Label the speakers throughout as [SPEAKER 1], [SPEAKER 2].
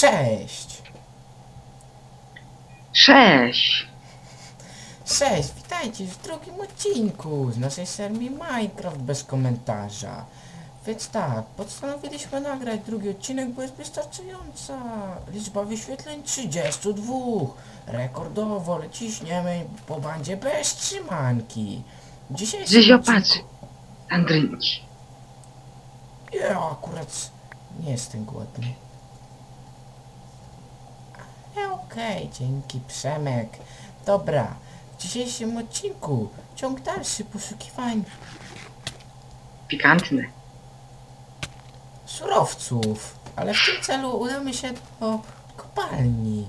[SPEAKER 1] Cześć!
[SPEAKER 2] Cześć!
[SPEAKER 1] Cześć, witajcie w drugim odcinku z naszej serii Minecraft bez komentarza. Więc tak, postanowiliśmy nagrać drugi odcinek, bo jest wystarczająca liczba wyświetleń 32. Rekordowo ciśniemy po bandzie bez trzymanki. Dzisiaj
[SPEAKER 2] Zysio, patrz! Andrynki.
[SPEAKER 1] Ja akurat nie jestem głodny. Okej, dzięki Przemek. Dobra, w dzisiejszym odcinku ciąg dalszy poszukiwań
[SPEAKER 2] Pikantne.
[SPEAKER 1] surowców, ale w tym celu udamy się do kopalni.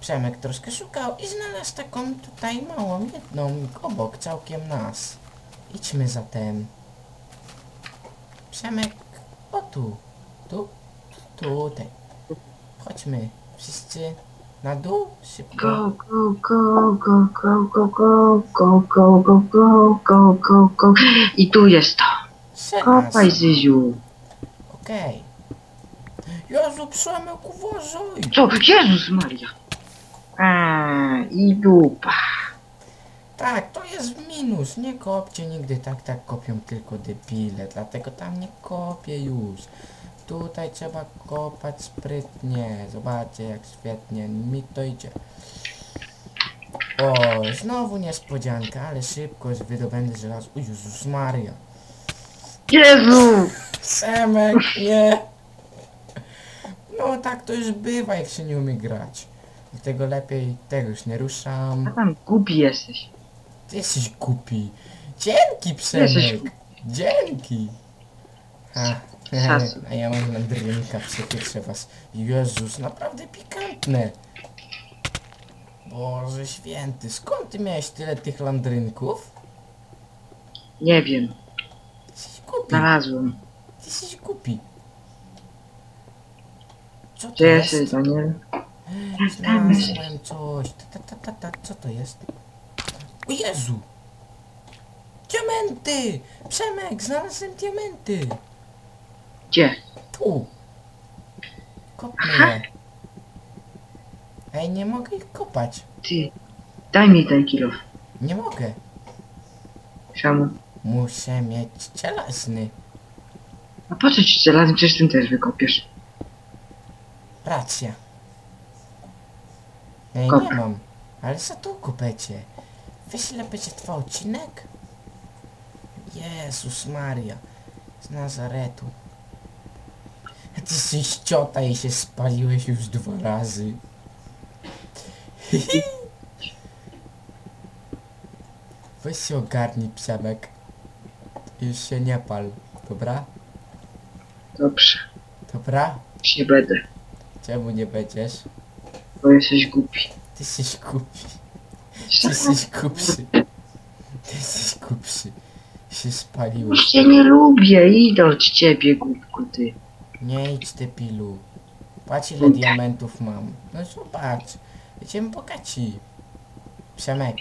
[SPEAKER 1] Przemek troszkę szukał i znalazł taką tutaj małą jedną obok całkiem nas. Idźmy zatem. Przemek, o tu, tu, tutaj. Chodźmy, wszyscy na dół, szybko.
[SPEAKER 2] Go, go, go, go, go, go, go, go, go, go, go, go, go, go. I tu jest to. Kopaj, Zyziu.
[SPEAKER 1] Okej. Jezu, Przemek, uważaj!
[SPEAKER 2] Co? Jezus Maria. A, i dupa.
[SPEAKER 1] Tak, to jest minus. Nie kopcie nigdy tak, tak kopią tylko debile, dlatego tam nie kopię już. Tutaj trzeba kopać sprytnie. Zobaczcie jak świetnie mi to idzie. O, znowu niespodzianka, ale szybko wydobędę żelazo. O Jezus Maria.
[SPEAKER 2] Jezu!
[SPEAKER 1] Semek, nie! No tak to już bywa, jak się nie umie grać. Dlatego lepiej tego już nie ruszam.
[SPEAKER 2] A tam głupi jesteś.
[SPEAKER 1] Ty jesteś głupi. Dzięki,
[SPEAKER 2] Jesteś
[SPEAKER 1] Przemek. Dzięki. A, A ja mam landrynka, przepietrzę was. Jezus, naprawdę pikantne. Boże święty, skąd ty miałeś tyle tych landrynków?
[SPEAKER 2] Nie wiem.
[SPEAKER 1] Ty jesteś głupi.
[SPEAKER 2] Znalazłem.
[SPEAKER 1] Ty jesteś głupi. Co to
[SPEAKER 2] Gdzie
[SPEAKER 1] jest?
[SPEAKER 2] jesteś, Daniel?
[SPEAKER 1] Znalazłem coś. Ta, ta, ta, ta, ta. Co to jest? O Jezu! Diamenty! Przemek, znalazłem diamenty!
[SPEAKER 2] Gdzie?
[SPEAKER 1] Tu! Kopmy je. Ej, nie mogę ich kopać.
[SPEAKER 2] Ty. Daj mi ten kilo.
[SPEAKER 1] Nie mogę.
[SPEAKER 2] Czemu?
[SPEAKER 1] Muszę mieć cielesny.
[SPEAKER 2] A po co ci razem przecież ten też wykopiesz?
[SPEAKER 1] Racja. Ej,
[SPEAKER 2] Kop.
[SPEAKER 1] nie mam. Ale za tu kopecie. Wiesz ile będzie trwał odcinek? Jezus Maria. Z Nazaretu. Jesteś ciota i się spaliłeś już dwa razy. Weź się ogarnij, Przemek. Już się nie pal, dobra?
[SPEAKER 2] Dobrze.
[SPEAKER 1] Dobra?
[SPEAKER 2] Już nie będę.
[SPEAKER 1] Czemu nie będziesz?
[SPEAKER 2] Bo jesteś głupi.
[SPEAKER 1] Ty jesteś głupi. Ty jesteś głupszy. Ty jesteś głupszy. Się spaliłeś.
[SPEAKER 2] Już cię nie lubię. Idę od ciebie, głupku, ty.
[SPEAKER 1] Nie idź ty pilu. Patrz ile diamentów mam. No zobacz. Będziemy bogaci. Przemek.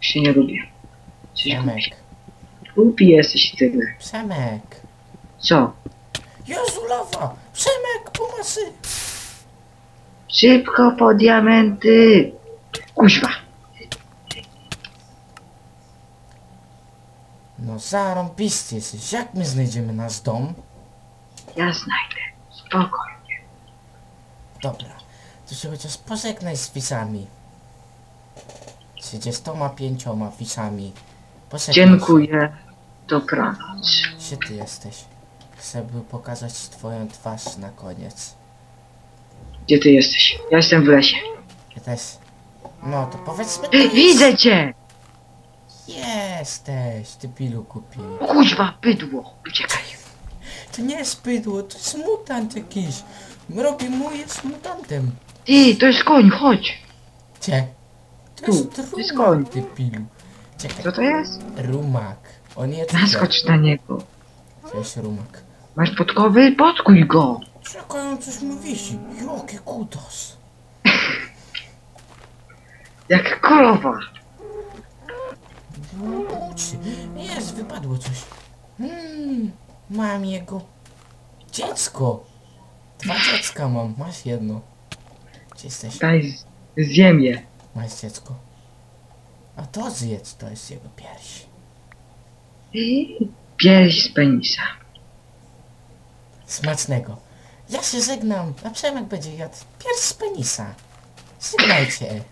[SPEAKER 2] Się nie lubię.
[SPEAKER 1] Przemek.
[SPEAKER 2] głupi. Jesteś tyle.
[SPEAKER 1] Przemek.
[SPEAKER 2] Co?
[SPEAKER 1] Jezu lawa! Przemek pomocy!
[SPEAKER 2] Szybko po diamenty! Kuźwa!
[SPEAKER 1] No zarąbisty jesteś. Jak my znajdziemy nasz dom?
[SPEAKER 2] Ja znajdę. Spokojnie.
[SPEAKER 1] Dobra. To się chociaż pożegnaj z wisami. 35 wisami. Pożegnaj.
[SPEAKER 2] Dziękuję. Dobranoc.
[SPEAKER 1] Gdzie ty jesteś? Chcę by pokazać twoją twarz na koniec.
[SPEAKER 2] Gdzie ty jesteś? Ja jestem w lesie.
[SPEAKER 1] Ja też. No to powiedzmy to
[SPEAKER 2] widzę cię!
[SPEAKER 1] Jesteś, ty pilu kupi.
[SPEAKER 2] Kuźwa, bydło! Uciekaj.
[SPEAKER 1] To nie jest bydło, to jest mutant jakiś. Robi mój jest mutantem.
[SPEAKER 2] Ty, to jest koń, chodź!
[SPEAKER 1] Cie. To
[SPEAKER 2] Tu,
[SPEAKER 1] jest
[SPEAKER 2] to jest
[SPEAKER 1] rumak,
[SPEAKER 2] koń.
[SPEAKER 1] ty pilu. Czekaj,
[SPEAKER 2] Co to jest?
[SPEAKER 1] rumak. On jest
[SPEAKER 2] Naskocz na niego.
[SPEAKER 1] To jest rumak.
[SPEAKER 2] Masz podkowy? Podkuj go!
[SPEAKER 1] Czekaj, on coś mu wisi. Jaki kutas.
[SPEAKER 2] Jak krowa.
[SPEAKER 1] Uczy. Jest, wypadło coś. Hmm, mam jego dziecko. Dwa dziecka mam, masz jedno. Gdzie jesteś?
[SPEAKER 2] Daj z, zjem je.
[SPEAKER 1] Masz dziecko. A to zjedz, to jest jego pierś.
[SPEAKER 2] Pierś z penisa.
[SPEAKER 1] Smacznego. Ja się żegnam, a Przemek będzie jadł pierś z penisa. Żegnajcie.